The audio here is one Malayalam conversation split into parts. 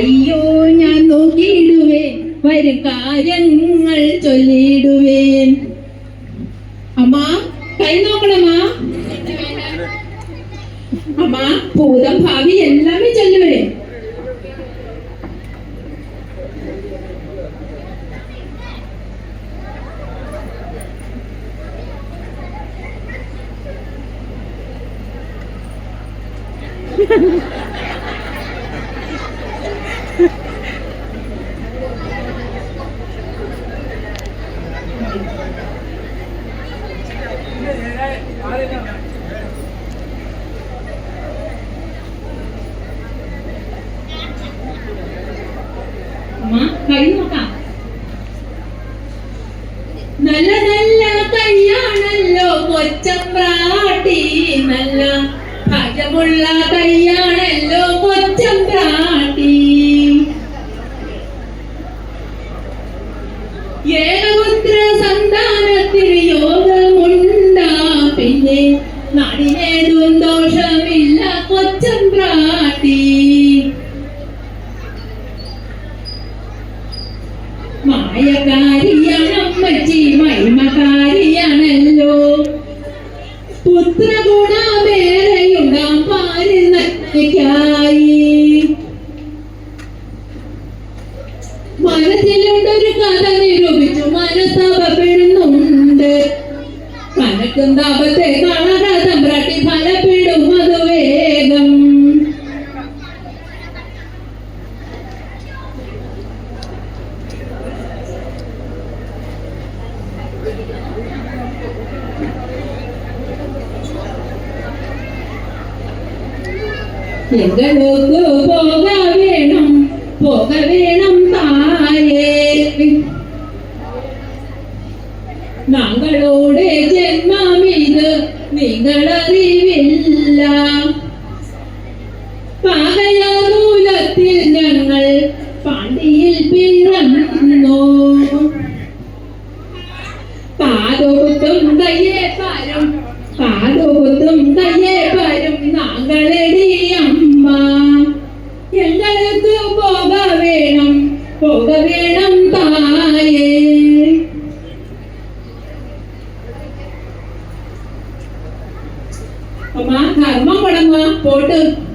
കയ്യോ ഞാൻ നോക്കിയിടുവേൻ. വരും കാര്യങ്ങൾ ചൊല്ലിയിടുവേൻ. അമ്മ കൈ നോക്കണമ്മ അമ്മ. ഭൂതം ഭാവി എല്ലാമേ ചൊല്ലുവേ. അമ്മ ഭജമുള്ള കൈയാണല്ലോ കൊച്ചമ്പ്രാട്ടി ഏകപുത്ര സന്താനത്തിന് യോഗമുണ്ടാ. പിന്നെ നാടിനേതും ദോഷമില്ല കൊച്ചമ്പ്രാട്ടി മായകാരിയാണ് അമ്മച്ചി മഹിമകാരിയാണല്ലോ. പുത്രഗുണമേറെയുണ്ടാം കുന്താപത്തെ കാണാത തമ്പ്രാട്ടി ഫലപ്പെടും മധുവേഗം. എങ്കോക്ക് പോക വേണം പോക വേണം തായേ. നാങ്കളോ പാണ്ടിയിൽ പിറന്നോ പാദോത്തും തയ്യേ പാരും പാദോത്തും തയ്യേ പാരും നാങ്ങളടി അമ്മ. ഞങ്ങൾക്ക് പോക വേണം പോക വേണം തായേ. ധർമ്മം പടമ്മ പോട്ട്. അമ്മ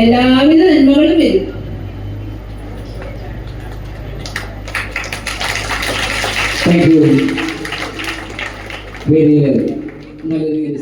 എല്ലാവിധ നന്മകളും വരും. താങ്ക് യു വേദിയിൽ നല്ല രീതിയിൽ